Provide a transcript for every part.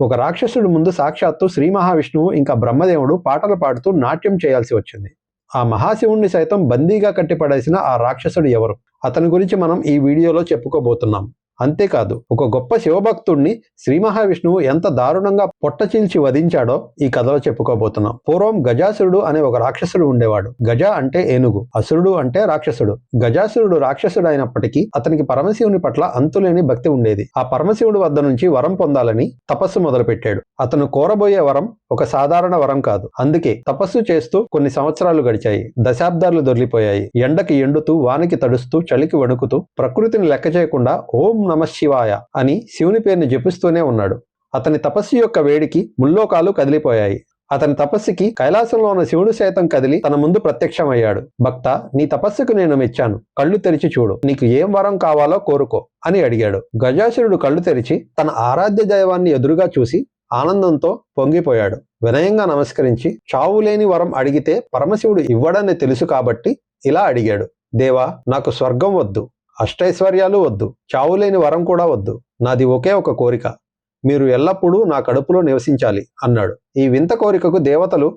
ఒక రాక్షసుడి ముందు సాక్షాత్తు శ్రీ మహావిష్ణువు ఇంకా బ్రహ్మదేవుడు పాటలు పాడుతూ నాట్యం చేయాల్సి వచ్చింది. ఆ మహాశివుణ్ణి సైతం బందీగా కట్టిపడేసిన ఆ రాక్షసుడు ఎవరు? అతని గురించి మనం ఈ వీడియోలో చెప్పుకోబోతున్నాం. అంతేకాదు ఒక గొప్ప శివభక్తుణ్ణి శ్రీ మహావిష్ణువు ఎంత దారుణంగా పొట్టచీల్చి వధించాడో ఈ కథలో చెప్పుకోబోతున్నాం. పూర్వం గజాసురుడు అనే ఒక రాక్షసుడు ఉండేవాడు. గజ అంటే ఏనుగు అసురుడు అంటే రాక్షసుడు. గజాసురుడు రాక్షసుడు అయినప్పటికీ అతనికి పరమశివుని పట్ల అంతులేని భక్తి ఉండేది. ఆ పరమశివుడి వద్ద నుంచి వరం పొందాలని తపస్సు మొదలుపెట్టాడు. అతను కోరబోయే వరం ఒక సాధారణ వరం కాదు. అందుకే తపస్సు చేస్తూ కొన్ని సంవత్సరాలు గడిచాయి. దశాబ్దాలు దొర్లిపోయాయి ఎండకి ఎండుతూ వానికి తడుస్తూ చలికి వణుకుతూ ప్రకృతిని లెక్క చేయకుండా ఓం నమ శివాయ అని శివుని పేరుని జపిస్తూనే ఉన్నాడు. అతని తపస్సు యొక్క వేడికి ముల్లోకాలు కదిలిపోయాయి. అతని తపస్సుకి కైలాసంలో ఉన్న శివుడు సైతం కదిలి తన ముందు ప్రత్యక్షమయ్యాడు. భక్త నీ తపస్సుకు నేను మెచ్చాను. కళ్ళు తెరిచి చూడు. నీకు ఏం వరం కావాలో కోరుకో అని అడిగాడు. గజాసురుడు కళ్ళు తెరిచి తన ఆరాధ్య దైవాన్ని ఎదురుగా చూసి ఆనందంతో పొంగిపోయాడు. వినయంగా నమస్కరించి చావులేని వరం అడిగితే పరమశివుడు ఇవ్వడని తెలుసు కాబట్టి ఇలా అడిగాడు. దేవా నాకు స్వర్గం వద్దు అష్టైశ్వర్యాలు వద్దు చావులేని వరం కూడా వద్దు నాది ఒకే ఒక కోరిక. మీరు ఎల్లప్పుడూ నా కడుపులో నివసించాలి అన్నాడు. ఈ వింత కోరికకు దేవతలు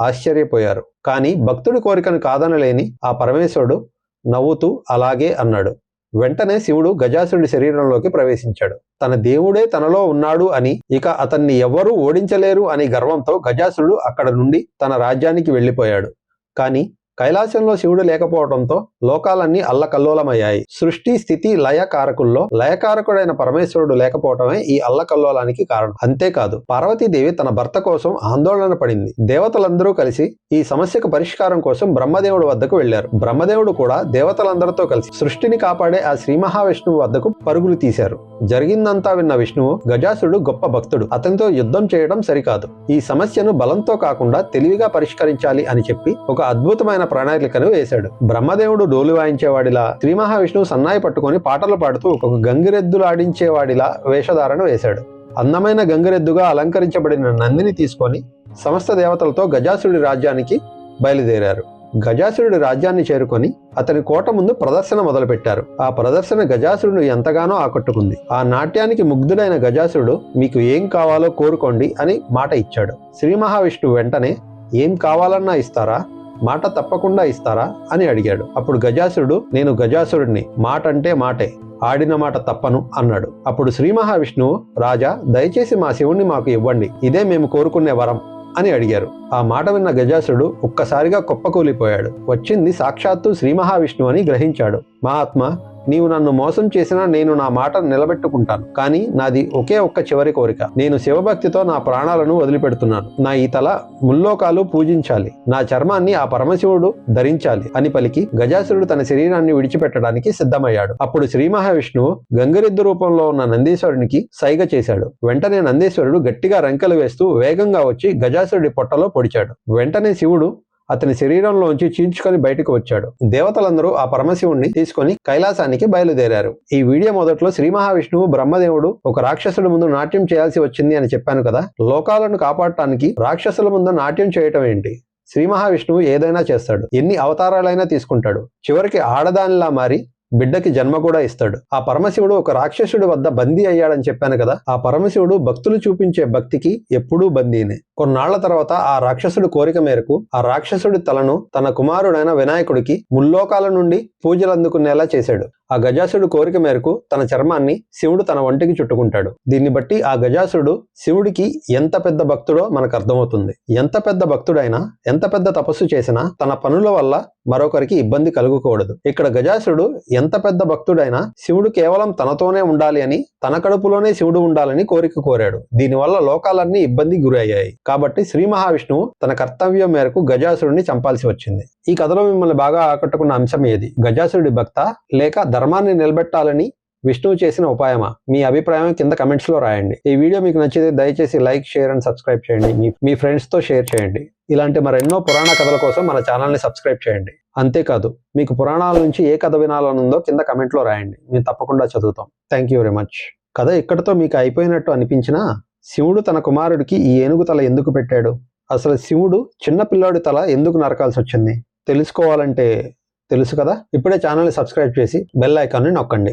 ఆశ్చర్యపోయారు. కానీ భక్తుడి కోరికను కాదనలేని ఆ పరమేశ్వరుడు నవ్వుతూ అలాగే అన్నాడు. వెంటనే శివుడు గజాసురుడి శరీరంలోకి ప్రవేశించాడు. తన దేవుడే తనలో ఉన్నాడు అని ఇక అతన్ని ఎవ్వరూ ఓడించలేరు అని గర్వంతో గజాసురుడు అక్కడ నుండి తన రాజ్యానికి వెళ్ళిపోయాడు. కానీ కైలాసంలో శివుడు లేకపోవడంతో లోకాలన్నీ అల్లకల్లోలమయ్యాయి. సృష్టి స్థితి లయ కారకుల్లో లయకారకుడైన పరమేశ్వరుడు లేకపోవటమే ఈ అల్లకల్లోలానికి కారణం. అంతేకాదు పార్వతీదేవి తన భర్త కోసం ఆందోళన పడింది. దేవతలందరూ కలిసి ఈ సమస్యకు పరిష్కారం కోసం బ్రహ్మదేవుడు వద్దకు వెళ్ళారు బ్రహ్మదేవుడు కూడా దేవతలందరితో కలిసి సృష్టిని కాపాడే ఆ శ్రీ మహావిష్ణువు వద్దకు పరుగులు తీశారు. జరిగిందంతా విన్న విష్ణువు గజాసుడు గొప్ప భక్తుడు. అతనితో యుద్ధం చేయడం సరికాదు. ఈ సమస్యను బలంతో కాకుండా తెలివిగా పరిష్కరించాలి అని చెప్పి ఒక అద్భుతమైన ప్రణాళికను వేశాడు. బ్రహ్మదేవుడు డోలు వాయించేవాడిలా శ్రీ మహావిష్ణువు సన్నాయి పట్టుకొని పాటలు పాడుతూ ఒక గంగిరెద్దులాడించేవాడిలా వేషధారణ వేశాడు. అందమైన గంగిరెద్దుగా అలంకరించబడిన నందిని తీసుకొని సమస్త దేవతలతో గజాసుడి రాజ్యానికి బయలుదేరారు. గజాసురుడి రాజ్యాన్ని చేరుకొని అతని కోట ముందు ప్రదర్శన మొదలుపెట్టారు. ఆ ప్రదర్శన గజాసురుడు ఎంతగానో ఆకట్టుకుంది. ఆ నాట్యానికి ముగ్ధుడైన గజాసురుడు మీకు ఏం కావాలో కోరుకోండి అని మాట ఇచ్చాడు. శ్రీ మహావిష్ణువు వెంటనే ఏం కావాలన్నా ఇస్తారా? మాట తప్పకుండా ఇస్తారా అని అడిగాడు. అప్పుడు గజాసురుడు నేను గజాసురుడిని మాట అంటే మాటే. ఆడిన మాట తప్పను అన్నాడు. అప్పుడు శ్రీ మహావిష్ణువు రాజా దయచేసి మా శివుణ్ణి మాకు ఇవ్వండి. ఇదే మేము కోరుకునే వరం అని అడిగారు. ఆ మాట విన్న గజాసురుడు ఒక్కసారిగా కుప్పకూలిపోయాడు. వచ్చింది సాక్షాత్తు శ్రీ మహావిష్ణువు అని గ్రహించాడు. మహాత్మ నీవు నన్ను మోసం చేసినా నేను నా మాట నిలబెట్టుకుంటాను. కానీ నాది ఒకే ఒక్క చివరి కోరిక. నేను శివభక్తితో నా ప్రాణాలను వదిలిపెడుతున్నాను. నా ఈ తల ముల్లోకాలు పూజించాలి. నా చర్మాన్ని ఆ పరమశివుడు ధరించాలి అని పలికి గజాసురుడు తన శరీరాన్ని విడిచిపెట్టడానికి సిద్ధమయ్యాడు. అప్పుడు శ్రీ మహావిష్ణువు గంగరెద్దు రూపంలో ఉన్న నందీశ్వరునికి సైగ చేశాడు. వెంటనే నందీశ్వరుడు గట్టిగా రంకెలు వేస్తూ వేగంగా వచ్చి గజాసురుడి పొట్టలో పొడిచాడు. వెంటనే శివుడు అతని శరీరంలోంచి చీల్చుకొని బయటకు వచ్చాడు. దేవతలందరూ ఆ పరమశివుణ్ణి తీసుకొని కైలాసానికి బయలుదేరారు. ఈ వీడియో మొదట్లో శ్రీ మహావిష్ణువు బ్రహ్మదేవుడు ఒక రాక్షసుడి ముందు నాట్యం చేయాల్సి వచ్చింది అని చెప్పాను కదా? లోకాలను కాపాడటానికి రాక్షసుల ముందు నాట్యం చేయటం ఏంటి? శ్రీ మహావిష్ణువు ఏదైనా చేస్తాడు. ఎన్ని అవతారాలైనా తీసుకుంటాడు. చివరికి ఆడదానిలా మారి బిడ్డకి జన్మ కూడా ఇస్తాడు. ఆ పరమశివుడు ఒక రాక్షసుడి వద్ద బందీ అయ్యాడని చెప్పాను కదా? ఆ పరమశివుడు భక్తులు చూపించే భక్తికి ఎప్పుడూ బందీనే. కొన్నాళ్ళ తర్వాత ఆ రాక్షసుడి కోరిక మేరకు ఆ రాక్షసుడి తలను తన కుమారుడైన వినాయకుడికి ముల్లోకాల నుండి పూజలు అందుకునేలా చేశాడు. ఆ గజాసుడు కోరిక మేరకు తన చర్మాన్ని శివుడు తన వంటికి చుట్టుకుంటాడు. దీన్ని బట్టి ఆ గజాసుడు శివుడికి ఎంత పెద్ద భక్తుడో మనకు అర్థమవుతుంది. ఎంత పెద్ద భక్తుడైనా ఎంత పెద్ద తపస్సు చేసినా తన పనుల వల్ల మరొకరికి ఇబ్బంది కలుగకూడదు. ఇక్కడ గజాసుడు ఎంత పెద్ద భక్తుడైనా శివుడు కేవలం తనతోనే ఉండాలి అని తన కడుపులోనే శివుడు ఉండాలని కోరిక కోరాడు. దీనివల్ల లోకాలన్నీ ఇబ్బంది గురయ్యాయి. కాబట్టి శ్రీ మహావిష్ణువు తన కర్తవ్యం మేరకు గజాసురుడిని చంపాల్సి వచ్చింది. ఈ కథలో మిమ్మల్ని బాగా ఆకట్టుకున్న అంశం ఏది? గజాసురుడి భక్త లేక ధర్మాన్ని నిలబెట్టాలని విష్ణువు చేసిన ఉపాయమా? మీ అభిప్రాయం కింద కమెంట్స్లో రాయండి. ఈ వీడియో మీకు నచ్చితే దయచేసి లైక్ షేర్ అండ్ సబ్స్క్రైబ్ చేయండి. మీ- మీ ఫ్రెండ్స్తో షేర్ చేయండి. ఇలాంటి మరెన్నో పురాణ కథల కోసం మన ఛానల్ని సబ్స్క్రైబ్ చేయండి. అంతేకాదు మీకు పురాణాల నుంచి ఏ కథ వినాలనుందో కింద కమెంట్లో రాయండి. మేము తప్పకుండా చదువుతాం. Thank you very much. కథ ఇక్కడితో మీకు అయిపోయినట్టు అనిపించినా శివుడు తన కుమారుడికి ఈ ఏనుగు తల ఎందుకు పెట్టాడు? అసలు శివుడు చిన్న పిల్లాడి తల ఎందుకు నరకాల్సి వచ్చింది? తెలుసుకోవాలంటే తెలుసు కదా? ఇప్పుడే ఛానల్ని సబ్స్క్రైబ్ చేసి బెల్ ఐకాన్ని నొక్కండి.